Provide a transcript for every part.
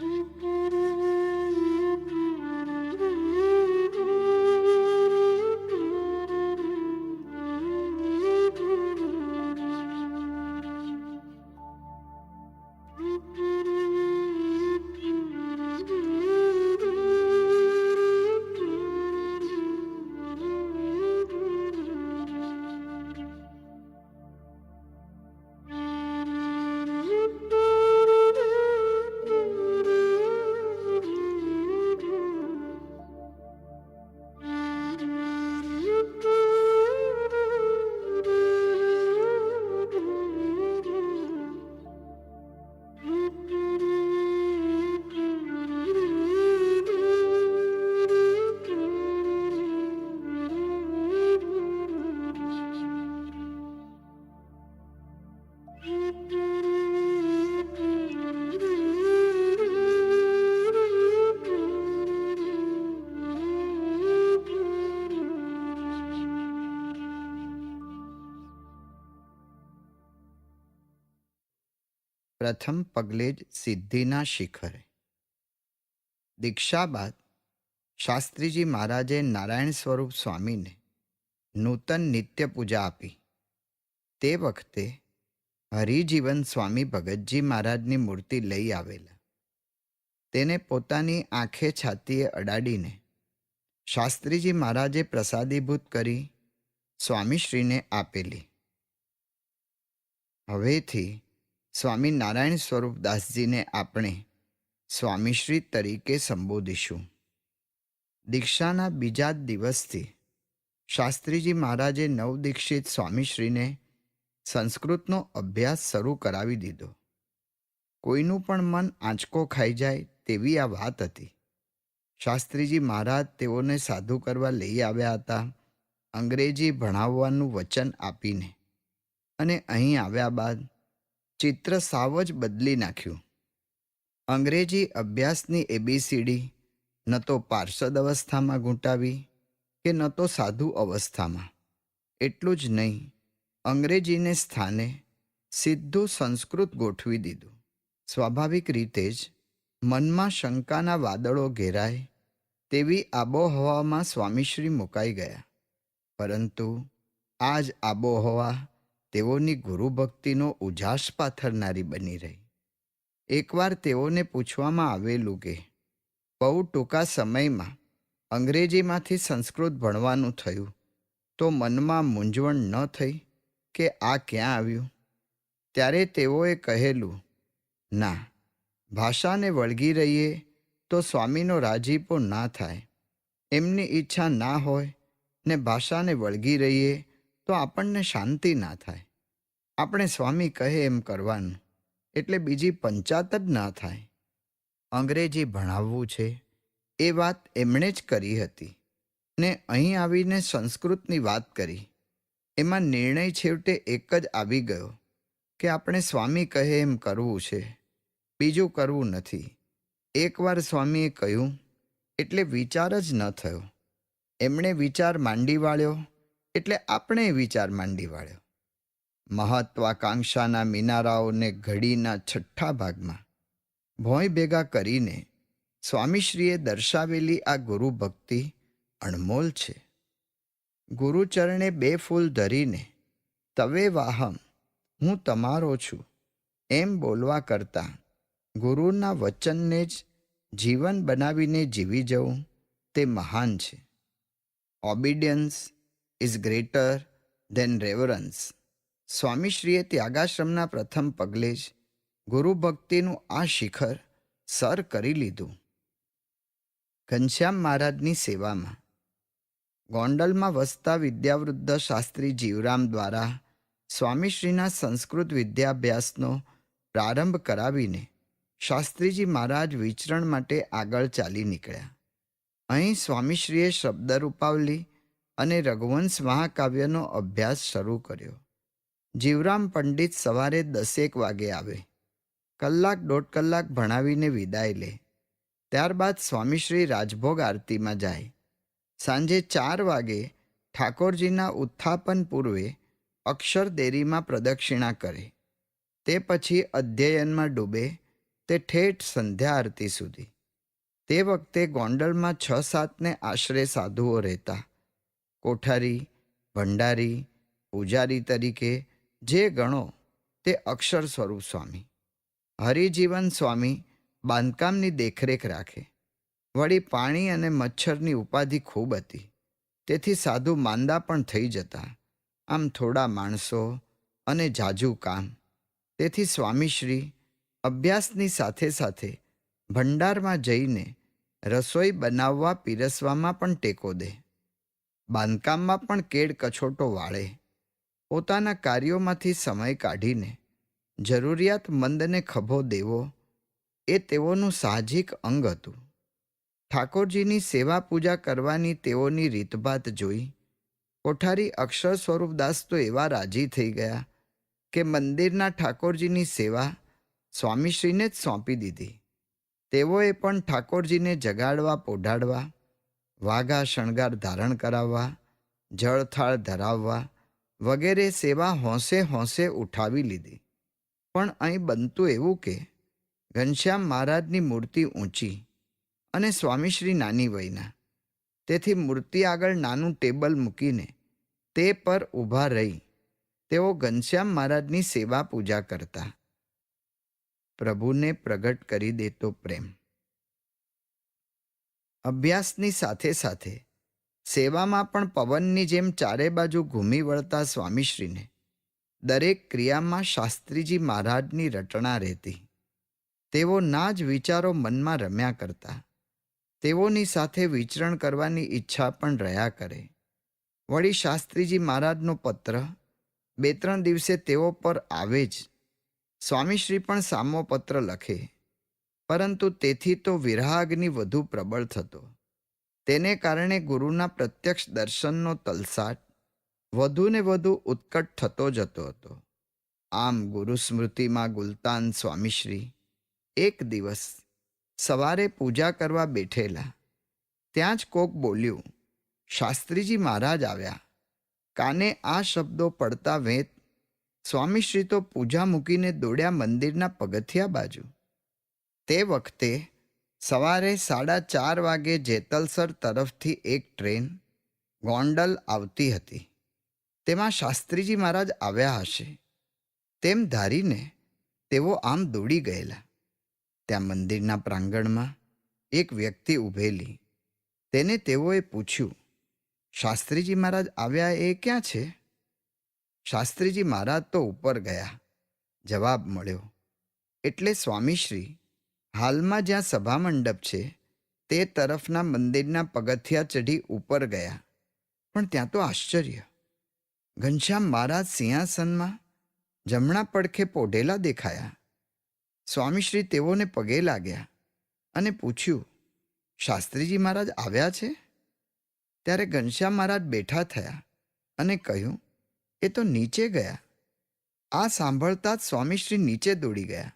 Mm-hmm. પ્રથમ પગલે જ સિદ્ધિના શિખરે. દીક્ષા બાદ શાસ્ત્રીજી મહારાજે નારાયણ સ્વરૂપ સ્વામીને નૂતન નિત્ય પૂજા આપી. તે વખતે હરિજીવન સ્વામી ભગતજી મહારાજની મૂર્તિ લઈ આવેલા. તેને પોતાની આંખે છાતીએ અડાડીને શાસ્ત્રીજી મહારાજે પ્રસાદીભૂત કરી સ્વામીશ્રીને આપેલી. હવેથી સ્વામી નારાયણ સ્વરૂપદાસજીને આપણે સ્વામીશ્રી તરીકે સંબોધીશું. દીક્ષાના બીજા જ દિવસથી શાસ્ત્રીજી મહારાજે નવદીક્ષિત સ્વામીશ્રીને સંસ્કૃતનો અભ્યાસ શરૂ કરાવી દીધો. કોઈનું પણ મન આંચકો ખાઈ જાય તેવી આ વાત હતી. શાસ્ત્રીજી મહારાજ તેઓને સાધુ કરવા લઈ આવ્યા હતા, અંગ્રેજી ભણાવવાનું વચન આપીને. અને અહીં આવ્યા બાદ ચિત્ર સાવ જ બદલી નાખ્યું. અંગ્રેજી અભ્યાસની એબીસીડી ન તો પાર્ષદ અવસ્થામાં ગૂંટાવી કે ન તો સાધુ અવસ્થામાં. એટલું જ નહીં, અંગ્રેજીને સ્થાને સીધું સંસ્કૃત ગોઠવી દીધું. સ્વાભાવિક રીતે જ મનમાં શંકાના વાદળો ઘેરાય તેવી આબોહવામાં સ્વામીશ્રી મુકાઈ ગયા. પરંતુ આ જ આબોહવા તેઓની ગુરુભક્તિનો ઉજાસ પાથરનારી બની રહી. એકવાર તેઓને પૂછવામાં આવેલું કે બહુ ટૂંકા સમયમાં અંગ્રેજીમાંથી સંસ્કૃત ભણવાનું થયું, તો મનમાં મૂંઝવણ ન થઈ કે આ ક્યાં આવ્યું? ત્યારે તેઓએ કહેલું, ના, ભાષાને વળગી રહીએ તો સ્વામીનો રાજીપો ના થાય. એમની ઈચ્છા ના હોય ને ભાષાને વળગી રહીએ તો આપણને શાંતિ ના થાય. આપણે સ્વામી કહે એમ કરવાનું, એટલે બીજી પંચાત જ ના થાય. અંગ્રેજી ભણાવવું છે, એ વાત એમણે જ કરી હતી. ને અહીં આવીને સંસ્કૃતની વાત કરી. એમાં નિર્ણય છેવટે એક જ આવી ગયો, કે આપણે સ્વામી કહે એમ કરવું છે, બીજું કરવું નથી. એકવાર સ્વામીએ કહ્યું, એટલે વિચાર જ ન થયો. એમણે વિચાર માંડી વાળ્યો, એટલે આપણે વિચાર માંડી વાળ્યો. મહત્વાકાંક્ષાના મિનારાઓને ઘડીના છઠ્ઠા ભાગમાં ભોંય ભેગા કરીને સ્વામીશ્રીએ દર્શાવેલી આ ગુરુ ભક્તિ અણમોલ છે. ગુરુચરણે બે ફૂલ ધરીને, તવે વાહમ, હું તમારો છું. એમ બોલવા કરતાં ગુરુના વચનને જ જીવન બનાવીને જીવી જવું તે મહાન છે. Obedience is greater than reverence સ્વામીશ્રીએ ત્યાગાશ્રમના પ્રથમ પગલે જ ગુરુભક્તિનું આ શિખર સર કરી લીધું. ઘનશ્યામ મહારાજની સેવામાં ગોંડલમાં વસતા વિદ્યાવૃદ્ધ શાસ્ત્રી જીવરામ દ્વારા સ્વામીશ્રીના સંસ્કૃત વિદ્યાભ્યાસનો પ્રારંભ કરાવીને શાસ્ત્રીજી મહારાજ વિચરણ માટે આગળ ચાલી નીકળ્યા. અહીં સ્વામીશ્રીએ શબ્દરૂપાવલી અને રઘુવંશ મહાકાવ્યનો અભ્યાસ શરૂ કર્યો. જીવરામ પંડિત સવારે દસેક વાગે આવે. કલાક દોઢ કલાક ભણાવીને વિદાય લે. ત્યારબાદ સ્વામીશ્રી રાજભોગ આરતીમાં જાય. સાંજે ચાર વાગે ઠાકોરજીના ઉત્થાપન પૂર્વે અક્ષરદેરીમાં પ્રદક્ષિણા કરે. તે પછી અધ્યયનમાં ડૂબે તે ઠેઠ સંધ્યા આરતી સુધી. તે વખતે ગોંડલમાં છ સાતને આશરે સાધુઓ રહેતા. કોઠારી, ભંડારી, પૂજારી તરીકે જે ગણો તે અક્ષર સ્વરૂપ સ્વામી. હરિજીવન સ્વામી બાંધકામની દેખરેખ રાખે. વળી પાણી અને મચ્છરની ઉપાધિ ખૂબ હતી. તેથી સાધુ માંદા પણ થઈ જતા. આમ થોડા માણસો અને જાજુ કામ. તેથી સ્વામીશ્રી અભ્યાસની સાથે સાથે ભંડારમાં જઈને રસોઈ બનાવવા પીરસવામાં પણ ટેકો દે. બાંધકામમાં પણ કેડ કછોટો વાળે. પોતાના કાર્યોમાંથી સમય કાઢીને જરૂરિયાતમંદને ખભો દેવો એ તેઓનું સાહજિક અંગ હતું. ઠાકોરજીની સેવા પૂજા કરવાની તેઓની રીતભાત જોઈ કોઠારી અક્ષર સ્વરૂપદાસ તો એવા રાજી થઈ ગયા કે મંદિરના ઠાકોરજીની સેવા સ્વામીશ્રીને જ સોંપી દીધી. તેઓએ પણ ઠાકોરજીને જગાડવા, પોઢાડવા, વાઘા શણગાર ધારણ કરાવવા, જળથાળ ધરાવવા વગેરે સેવા હોંશે હોંશે ઉઠાવી લીધી. પણ અહીં બનતું એવું કે, ઘનશ્યામ મહારાજની મૂર્તિ ઊંચી અને સ્વામીશ્રી નાની વયના. તેથી મૂર્તિ આગળ નાનું ટેબલ મૂકીને તે પર ઊભા રહી તેઓ ઘનશ્યામ મહારાજની સેવા પૂજા કરતા. પ્રભુને પ્રગટ કરી દેતો પ્રેમ. અભ્યાસની સાથે સાથે સેવામાં પણ પવનની જેમ ચારે બાજુ ઘૂમી વળતા સ્વામીશ્રીને. દરેક ક્રિયામાં શાસ્ત્રીજી મહારાજની રટણા રહેતી. તેઓ ના જ વિચારો મનમાં રમ્યા કરતા. તેઓની સાથે વિચરણ કરવાની ઈચ્છા પણ રહ્યા કરે. વળી શાસ્ત્રીજી મહારાજનો પત્ર બે ત્રણ દિવસે તેઓ પર આવે જ. સ્વામીશ્રી પણ સામો પત્ર લખે. પરંતુ તેથી તો વિરાગની વધુ પ્રબળ થતો. તેને કારણે ગુરુના પ્રત્યક્ષ દર્શનનો તલસાટ વધુને વધુ ઉત્કટ થતો જતો હતો. આમ ગુરુ સ્મૃતિમાં ગુલતાન સ્વામીશ્રી એક દિવસ સવારે પૂજા કરવા બેઠેલા. ત્યાં જ કોક બોલ્યું, શાસ્ત્રીજી મહારાજ આવ્યા. કાને આ શબ્દો પડતા વેત સ્વામીશ્રી તો પૂજા મૂકીને દોડ્યા મંદિરના પગથિયા બાજુ. તે વખતે સવારે સાડા ચાર વાગે જેતલસર તરફથી એક ટ્રેન ગોંડલ આવતી હતી. તેમાં શાસ્ત્રીજી મહારાજ આવ્યા હશે. તેમ ધારીને તેઓ આમ દોડી ગયેલા. ત્યાં મંદિરના પ્રાંગણમાં એક વ્યક્તિ ઊભેલી તેને તેઓએ પૂછ્યું, શાસ્ત્રીજી મહારાજ, આવ્યા એ ક્યાં છે? શાસ્ત્રીજી મહારાજ તો ઉપર ગયા. જવાબ મળ્યો, એટલે સ્વામીશ્રી હાલમાં જ્યાં સભામંડપ છે, તે તરફના મંદિરના પગથિયા ચઢી ઉપર ગયા. પણ ત્યાં તો આશ્ચર્ય. ઘનશ્યામ મહારાજ સિંહાસનમાં જમણા પડખે પોઢેલા દેખાયા. સ્વામીશ્રી તેઓને પગે લાગ્યા અને પૂછ્યું, શાસ્ત્રીજી મહારાજ આવ્યા છે? ત્યારે ઘનશ્યામ મહારાજ બેઠા થયા અને કહ્યું, એ તો નીચે ગયા. આ સાંભળતા જ સ્વામીશ્રી નીચે દોડી ગયા.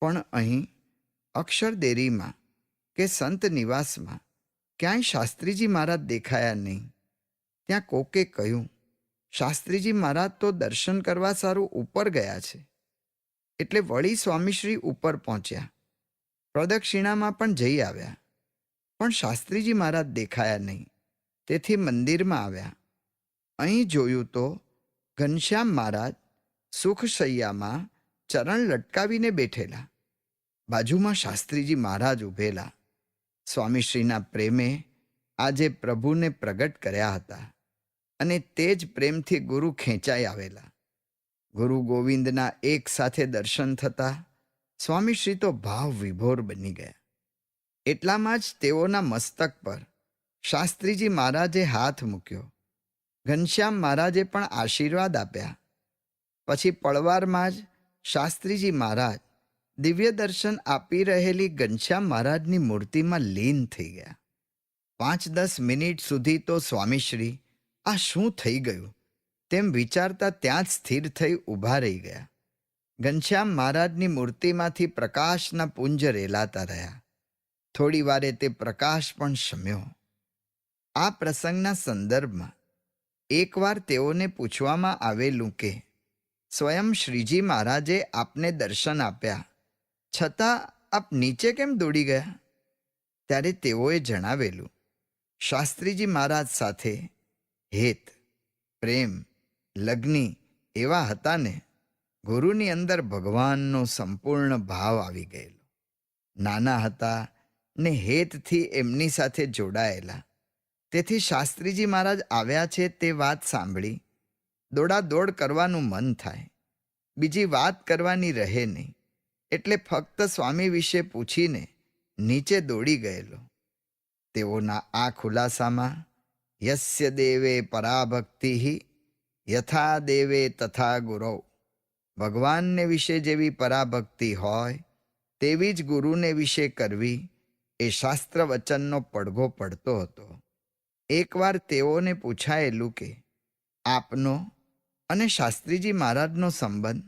પણ અહીં અક્ષરદેરીમાં કે સંત નિવાસમાં ક્યાંય શાસ્ત્રીજી મહારાજ દેખાયા નહીં. ત્યાં કોકે કહ્યું, શાસ્ત્રીજી મહારાજ તો દર્શન કરવા સારું ઉપર ગયા છે. એટલે વળી સ્વામીશ્રી ઉપર પહોંચ્યા. પ્રદક્ષિણામાં પણ જઈ આવ્યા. પણ શાસ્ત્રીજી મહારાજ દેખાયા નહીં. તેથી મંદિરમાં આવ્યા. અહીં જોયું તો ઘનશ્યામ મહારાજ સુખશૈયામાં ચરણ લટકાવીને બેઠેલા. બાજુમાં શાસ્ત્રીજી મહારાજ ઊભેલા સ્વામીશ્રીના પ્રેમે આજે પ્રભુને પ્રગટ કર્યા હતા અને તે જ પ્રેમથી ગુરુ ખેંચાઈ આવેલા. ગુરુ ગોવિંદના એક સાથે દર્શન થતા સ્વામીશ્રી તો ભાવ વિભોર બની ગયા. એટલામાં જ તેઓના મસ્તક પર શાસ્ત્રીજી મહારાજે હાથ મૂક્યો. ઘનશ્યામ મહારાજે પણ આશીર્વાદ આપ્યા. પછી પળવારમાં જ શાસ્ત્રીજી મહારાજ દિવ્ય દર્શન આપી રહેલી ઘનશ્યામ મહારાજની મૂર્તિમાં લીન થઈ ગયા. પાંચ દસ મિનિટ સુધી તો સ્વામીશ્રી, આ શું થઈ ગયું? તેમ વિચારતા ત્યાં જ સ્થિર થઈ ઊભા રહી ગયા. ઘનશ્યામ મહારાજની મૂર્તિમાંથી પ્રકાશના પુંજ રેલાતા રહ્યા. થોડી વારે તે પ્રકાશ પણ શમ્યો. આ પ્રસંગના સંદર્ભમાં એકવાર તેઓને પૂછવામાં આવેલું કે, સ્વયં શ્રીજી મહારાજે આપને દર્શન આપ્યા? છતાં આપ નીચે કેમ દોડી ગયા? ત્યારે તેઓએ જણાવેલું, શાસ્ત્રીજી મહારાજ સાથે હેત, પ્રેમ, લગ્નિ એવા હતા ને, ગુરુની અંદર ભગવાનનો સંપૂર્ણ ભાવ આવી ગયેલો. નાના હતા ને હેતથી એમની સાથે જોડાયેલા. તેથી શાસ્ત્રીજી મહારાજ આવ્યા છે તે વાત સાંભળી. દોડાદોડ કરવાનું મન થાય. બીજી વાત કરવાની રહે નહીં. એટલે ફક્ત સ્વામી વિશે પૂછીને નીચે દોડી ગયેલો. તેઓના આ ખુલાસામાં, યસ્ય દેવે પરાભક્તિ, યથા દેવે તથા ગુરવ ભગવાનને વિશે જેવી પરાભક્તિ હોય, તેવી જ ગુરુને વિશે કરવી એ શાસ્ત્ર વચનનો પડઘો પડતો હતો. એકવાર તેઓને પૂછાયેલું કે, આપનો અને શાસ્ત્રીજી મહારાજનો સંબંધ,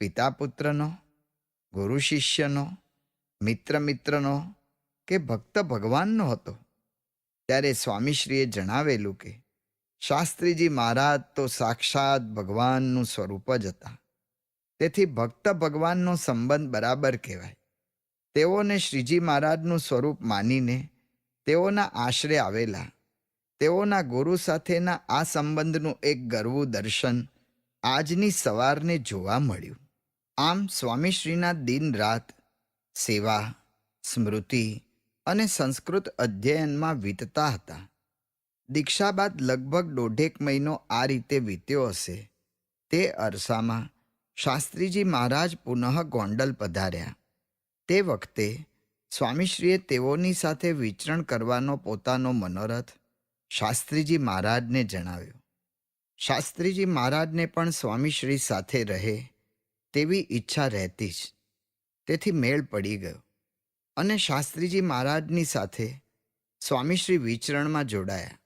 પિતા પુત્રનો ગુરુ શિષ્યનો મિત્ર મિત્રનો કે ભક્ત ભગવાનનો હતો. ત્યારે સ્વામીશ્રીએ જણાવેલું કે, શાસ્ત્રીજી મહારાજ તો સાક્ષાત ભગવાનનું સ્વરૂપ જ હતા. તેથી ભક્ત ભગવાનનો સંબંધ બરાબર કહેવાય. તેઓને શ્રીજી મહારાજનું સ્વરૂપ માનીને તેઓના આશરે આવેલા, તેઓના ગુરુ સાથેના આ સંબંધનું એક ગરવું દર્શન આજની સવારને જોવા મળ્યું. આમ સ્વામીશ્રીના દિન રાત સેવા, સ્મૃતિ અને સંસ્કૃત અધ્યયનમાં વીતતા હતા. દીક્ષા બાદ લગભગ દોઢેક મહિનો આ રીતે વીત્યો હશે. તે અરસામાં શાસ્ત્રીજી મહારાજ પુનઃ ગોંડલ પધાર્યા. તે વખતે સ્વામીશ્રીએ તેઓની સાથે વિચરણ કરવાનો પોતાનો મનોરથ શાસ્ત્રીજી મહારાજને જણાવ્યો. શાસ્ત્રીજી મહારાજને પણ સ્વામીશ્રી સાથે રહે તેવી ઈચ્છા રહેતી જ. તેથી મેળ પડી ગયો. અને શાસ્ત્રીજી મહારાજની સાથે સ્વામીશ્રી વિચરણમાં જોડાયા.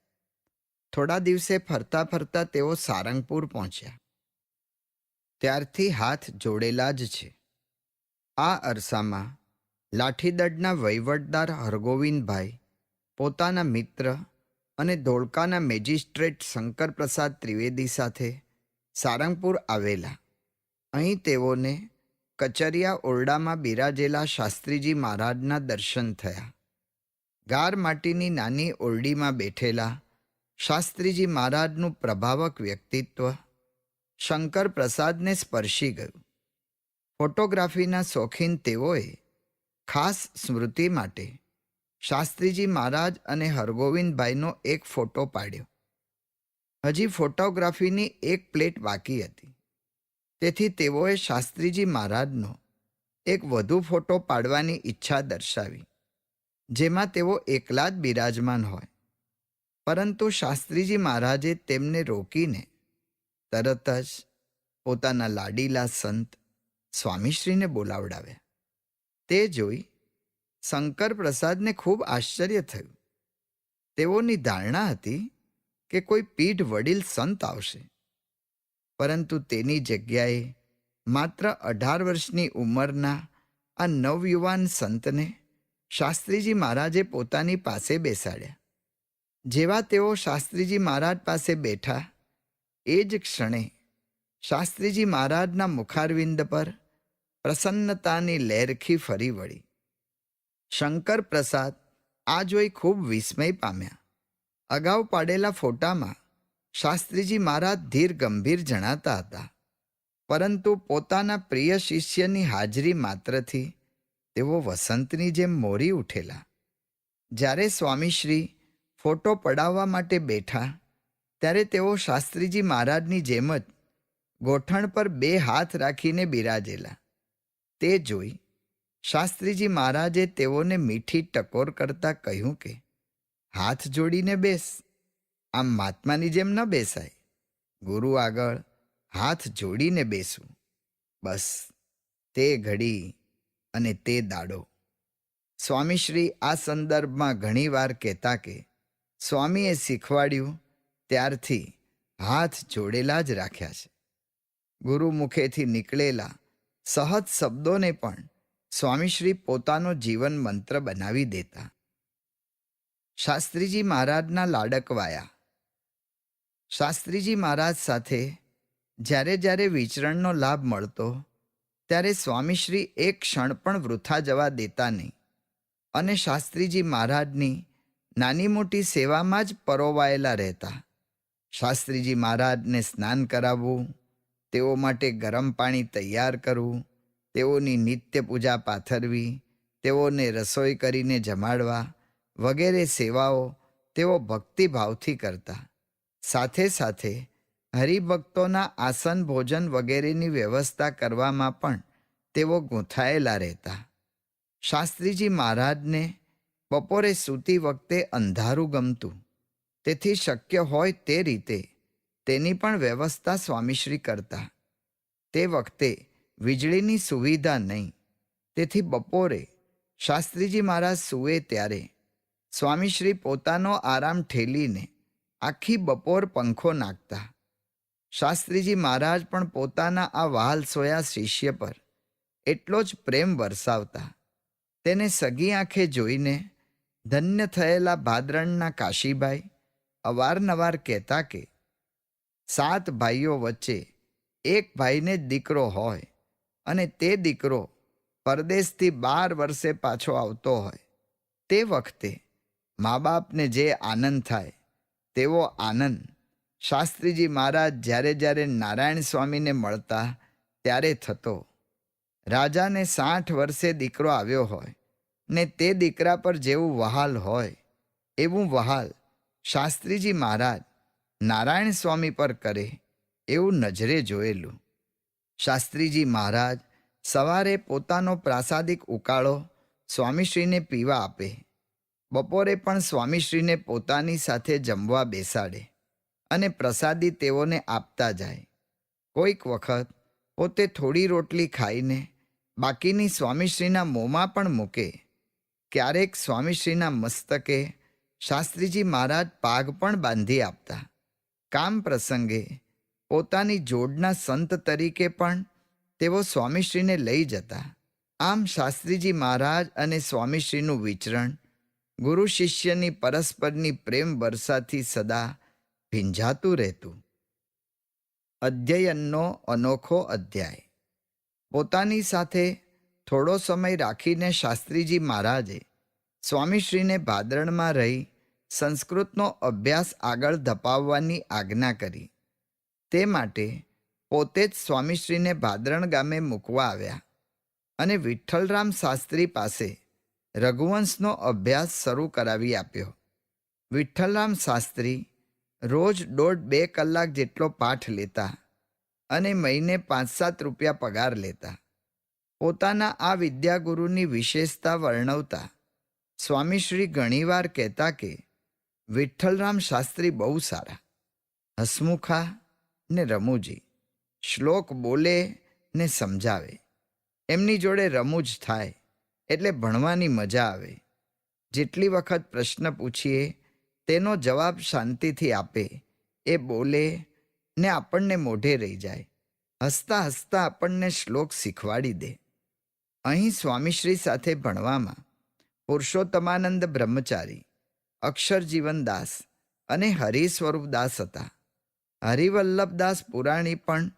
થોડા દિવસે ફરતા ફરતા તેઓ સારંગપુર પહોંચ્યા. ત્યારથી હાથ જોડેલા જ છે. આ અરસામાં લાઠીદળના વહીવટદાર હરગોવિંદભાઈ, પોતાના મિત્ર અને ધોળકાના મેજિસ્ટ્રેટ શંકરપ્રસાદ ત્રિવેદી સાથે સારંગપુર આવેલા. અહીં તેઓને કચરિયા ઓરડામાં બિરાજેલા શાસ્ત્રીજી મહારાજના દર્શન થયા. ગાર માટીની નાની ઓરડીમાં બેઠેલા શાસ્ત્રીજી મહારાજનું પ્રભાવક વ્યક્તિત્વ શંકર પ્રસાદને સ્પર્શી ગયું. ફોટોગ્રાફીના શોખીન તેઓએ ખાસ સ્મૃતિ માટે શાસ્ત્રીજી મહારાજ અને હરગોવિંદભાઈનો એક ફોટો પાડ્યો. હજી ફોટોગ્રાફીની એક પ્લેટ બાકી હતી. તેથી તેઓએ શાસ્ત્રીજી મહારાજનો એક વધુ ફોટો પાડવાની ઈચ્છા દર્શાવી, જેમાં તેઓ એકલા જ બિરાજમાન હોય. પરંતુ શાસ્ત્રીજી મહારાજે તેમને રોકીને તરત જ પોતાના લાડીલા સંત સ્વામીશ્રીને બોલાવડાવ્યા. તે જોઈ શંકર પ્રસાદને ખૂબ આશ્ચર્ય થયું. તેઓની ધારણા હતી કે કોઈ પીઢ વડીલ સંત આવશે. પરંતુ તેની જગ્યાએ માત્ર અઢાર વર્ષની ઉંમરના આ નવયુવાન સંતને શાસ્ત્રીજી મહારાજે પોતાની પાસે બેસાડ્યા. જેવા તેઓ શાસ્ત્રીજી મહારાજ પાસે બેઠા, એ જ ક્ષણે શાસ્ત્રીજી મહારાજના મુખારવિંદ પર પ્રસન્નતાની લહેરખી ફરી વળી. શંકર પ્રસાદ આ જોઈ ખૂબ વિસ્મય પામ્યા. અગાઉ પાડેલા ફોટામાં શાસ્ત્રીજી મહારાજ ધીર ગંભીર જણાતા હતા. પરંતુ પોતાના પ્રિય શિષ્યની હાજરી માત્રથી તેઓ વસંતની જેમ મોરી ઉઠેલા. જ્યારે સ્વામીશ્રી ફોટો પડાવવા માટે બેઠા, ત્યારે તેઓ શાસ્ત્રીજી મહારાજની જેમ જ ગોઠણ પર બે હાથ રાખીને બિરાજેલા. તે જોઈ શાસ્ત્રીજી મહારાજે તેઓને મીઠી ટકોર કરતા કહ્યું કે, હાથ જોડીને બેસ. આમ મહાત્માની જેમ ન બેસાય. ગુરુ આગળ હાથ જોડીને બેસું. બસ, તે ઘડી અને તે દાડો. સ્વામીશ્રી આ સંદર્ભમાં ઘણીવાર કહેતા કે, સ્વામીએ શીખવાડ્યું, ત્યારથી હાથ જોડેલા જ રાખ્યા છે. ગુરુ મુખેથી નીકળેલા સહજ શબ્દોને પણ સ્વામીશ્રી પોતાનો જીવન મંત્ર બનાવી દેતા. શાસ્ત્રીજી મહારાજના લાડકવાયા. શાસ્ત્રીજી મહારાજ સાથે જ્યારે જ્યારે વિચરણનો લાભ મળતો, ત્યારે સ્વામીશ્રી એક ક્ષણ પણ વૃથા જવા દેતા નહીં અને શાસ્ત્રીજી મહારાજની નાની મોટી સેવામાં જ પરોવાયેલા રહેતા. શાસ્ત્રીજી મહારાજને સ્નાન કરાવવું, તેઓ માટે ગરમ પાણી તૈયાર કરવું, તેઓની નિત્ય પૂજા પાથરવી, તેઓને રસોઈ કરીને જમાડવા વગેરે સેવાઓ તેઓ ભક્તિભાવથી કરતા. સાથે સાથે હરિભક્તોના આસન ભોજન વગેરેની વ્યવસ્થા કરવામાં પણ તેઓ ગૂંથાયેલા રહેતા. શાસ્ત્રીજી મહારાજને બપોરે સૂતી વખતે અંધારું ગમતું. તેથી શક્ય હોય તે રીતે તેની પણ વ્યવસ્થા સ્વામીશ્રી કરતા. તે વખતે વીજળીની સુવિધા નહીં. તેથી બપોરે શાસ્ત્રીજી મહારાજ સૂવે ત્યારે સ્વામીશ્રી પોતાનો આરામ ઠેલીને આખી બપોર પંખો નાખતા. શાસ્ત્રીજી મહારાજ પણ પોતાના આ વહાલ સોયા શિષ્ય પર એટલો જ પ્રેમ વરસાવતા. તેને સગી આંખે જોઈને ધન્ય થયેલા ભાદરણના કાશીભાઈ અવારનવાર કહેતા કે, સાત ભાઈઓ વચ્ચે એક ભાઈને જ દીકરો હોય અને તે દીકરો પરદેશથી બાર વર્ષે પાછો આવતો હોય. તે વખતે મા બાપને જે આનંદ થાય તેવો આનંદ. શાસ્ત્રીજી મહારાજ જ્યારે જ્યારે નારાયણ સ્વામીને મળતા ત્યારે થતો. રાજાને સાઠ વર્ષે દીકરો આવ્યો હોય ને તે દીકરા પર જેવું વહાલ હોય, એવું વહાલ શાસ્ત્રીજી મહારાજ નારાયણ સ્વામી પર કરે એવું નજરે જોયેલું. શાસ્ત્રીજી મહારાજ સવારે પોતાનો પ્રાસાદિક ઉકાળો સ્વામીશ્રીને પીવા આપે. બપોરે પણ સ્વામીશ્રીને પોતાની સાથે જમવા બેસાડે અને પ્રસાદી તેઓને આપતા જાય. કોઈક વખત પોતે થોડી રોટલી ખાઈને બાકીની સ્વામીશ્રીના મોંમાં પણ મૂકે. ક્યારેક સ્વામીશ્રીના મસ્તકે શાસ્ત્રીજી મહારાજ પાગ પણ બાંધી આપતા. કામ પ્રસંગે પોતાની જોડના સંત તરીકે પણ તેઓ સ્વામીશ્રીને લઈ જતા. આમ શાસ્ત્રીજી મહારાજ અને સ્વામીશ્રીનું વિચરણ ગુરુ શિષ્યની પરસ્પરની પ્રેમ વર્ષાથી સદા ભીંજાતું રહેતું. અધ્યયનનો અનોખો અધ્યાય. પોતાની સાથે થોડો સમય રાખીને શાસ્ત્રીજી મહારાજે સ્વામીશ્રીને ભાદરણમાં રહી સંસ્કૃતનો અભ્યાસ આગળ ધપાવવાની આજ્ઞા કરી. તે માટે પોતે જ સ્વામીશ્રીને ભાદરણ ગામે મૂકવા આવ્યા અને વિઠ્ઠલરામ શાસ્ત્રી પાસે રઘુવંશનો અભ્યાસ શરૂ કરાવી આપ્યો. વિઠ્ઠલરામ શાસ્ત્રી રોજ દોઢ બે કલાક જેટલો પાઠ લેતા અને મહિને પાંચ સાત રૂપિયા પગાર લેતા. પોતાના આ વિદ્યાગુરુની વિશેષતા વર્ણવતા સ્વામીશ્રી ઘણીવાર કહેતા કે, વિઠ્ઠલરામ શાસ્ત્રી બહુ સારા. હસમુખા ને રમૂજી. શ્લોક બોલે ને સમજાવે. એમની જોડે રમૂજ થાય. એટલે ભણવાની મજા આવે. જેટલી વખત પ્રશ્ન પૂછીએ, તેનો જવાબ શાંતિથી આપે. એ બોલે ને આપણને મોઢે રહી જાય. હસતા હસતા આપણને શ્લોક શીખવાડી દે. અહીં સ્વામીશ્રી સાથે ભણવામાં પુરુષોત્તમાનંદ બ્રહ્મચારી અક્ષરજીવનદાસ અને હરિ સ્વરૂપદાસ હતા. હરિવલ્લભદાસ પુરાણી પણ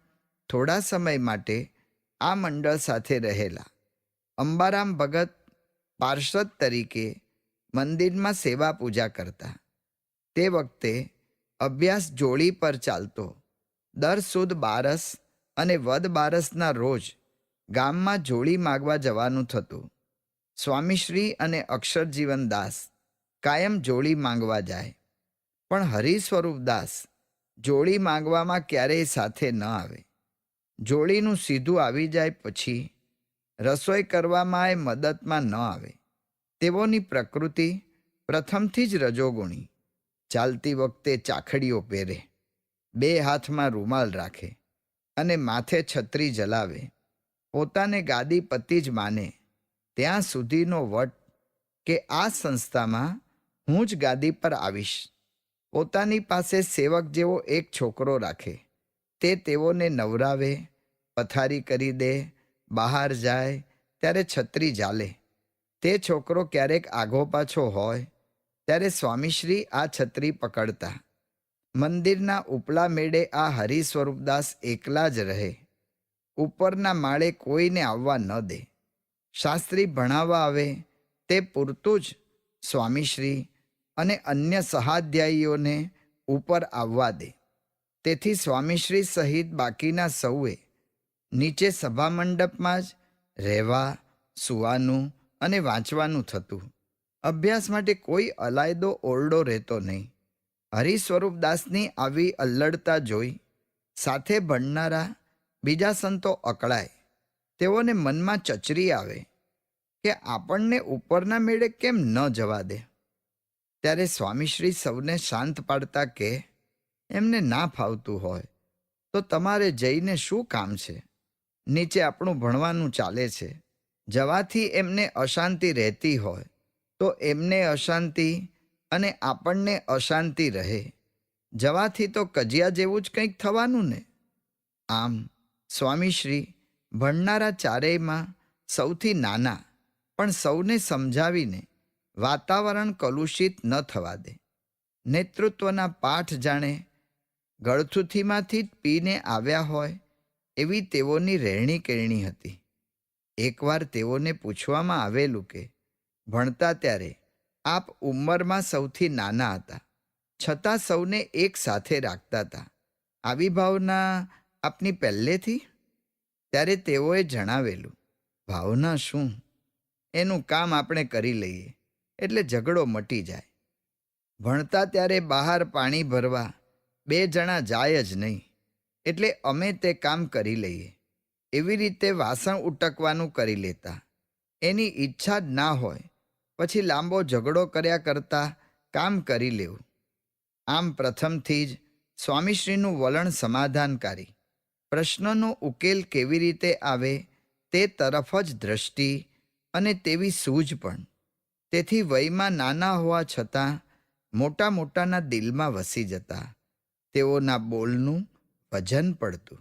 થોડા સમય માટે આ મંડળ સાથે રહેલા. અંબારામ ભગત પાર્ષદ તરીકે મંદિરમાં સેવા પૂજા કરતા. તે વખતે અભ્યાસ જોડી પર ચાલતો. દર સુદ બારસ અને વદ બારસના રોજ ગામમાં જોડી માગવા જવાનું થતું. સ્વામીશ્રી અને અક્ષરજીવન દાસ કાયમ જોડી માંગવા જાય. પણ હરિસ્વરૂપદાસ જોડી માંગવામાં ક્યારેય સાથે ન આવે. જોડીનું સીધું આવી જાય પછી રસોઈ કરવામાં એ મદદમાં ન આવે. તેઓની પ્રકૃતિ પ્રથમથી જ રજોગુણી. ચાલતી વખતે ચાખડીઓ પહેરે. બે હાથમાં રૂમાલ રાખે અને માથે છત્રી જલાવે. પોતાને ગાદી પતિ જ માને. ત્યાં સુધીનો વટ કે આ સંસ્થામાં હું જ ગાદી પર આવીશ. પોતાની પાસે સેવક જેવો એક છોકરો રાખે. તે તેઓને નવરાવે, પથારી કરી દે બહાર જાય ત્યારે છત્રી ચાલે તે છોકરો ક્યારેક આઘો પાછો હોય ત્યારે સ્વામીશ્રી આ છત્રી પકડતા. મંદિરના ઉપલા મેળે આ હરિ સ્વરૂપદાસ એકલા જ રહે. ઉપરના માળે કોઈને આવવા ન દે. શાસ્ત્રી ભણાવવા આવે તે પૂરતું જ સ્વામીશ્રી અને અન્ય સહાધ્યાયીઓને ઉપર આવવા દે. તેથી સ્વામીશ્રી સહિત બાકીના સૌએ નીચે સભામંડપમાં જ રહેવા, સૂવાનું અને વાંચવાનું થતું. અભ્યાસ માટે કોઈ અલાયદો ઓરડો રહેતો નહીં. હરિ સ્વરૂપદાસની આવી અલ્લડતા જોઈ, સાથે ભણનારા બીજા સંતો અકળાય. તેઓને મનમાં ચચરી આવે કે આપણને ઉપરના મેળે કેમ ન જવા દે? ત્યારે સ્વામીશ્રી સૌને શાંત પાડતા કે, એમને ના ફાવતું હોય, તો તમારે જઈને શું કામ છે? નીચે આપણું ભણવાનું ચાલે છે. જવાથી એમને અશાંતિ રહેતી હોય, તો એમને અશાંતિ અને આપણને અશાંતિ રહે. જવાથી તો કજિયા જેવું જ કંઈક થવાનું ને? આમ, સ્વામીશ્રી, ભણનારા ચારેયમાં સૌથી નાના, પણ સૌને સમજાવીને વાતાવરણ કલુષિત ન થવા દે. નેતૃત્વના પાઠ જાણે ગળથુથીમાંથી જ પીને આવ્યા હોય એવી તેઓની રહેણી કેરણી હતી. એકવાર તેઓને પૂછવામાં આવેલું કે, ભણતા ત્યારે આપ ઉંમરમાં સૌથી નાના હતા. છતાં સૌને એક સાથે રાખતા હતા. આવી ભાવના આપની પહેલેથી? ત્યારે તેઓએ જણાવેલું, ભાવના શું? એનું કામ આપણે કરી લઈએ, એટલે ઝઘડો મટી જાય. ભણતા ત્યારે બહાર પાણી ભરવા બે જણા જાય જ નહીં. એટલે અમે તે કામ કરી લઈએ. એવી રીતે વાસણ ઉટકવાનું કરી લેતા. એની ઈચ્છા જ ના હોય. પછી લાંબો ઝઘડો કર્યા કરતાં કામ કરી લેવું. આમ પ્રથમથી જ સ્વામીશ્રીનું વલણ સમાધાનકારી. પ્રશ્નનો ઉકેલ કેવી રીતે આવે તે તરફ જ દ્રષ્ટિ અને તેવી સૂઝ પણ. તેથી વયમાં નાના હોવા છતાં મોટા મોટાના દિલમાં વસી જતા. તેઓના બોલનું વજન પડતું.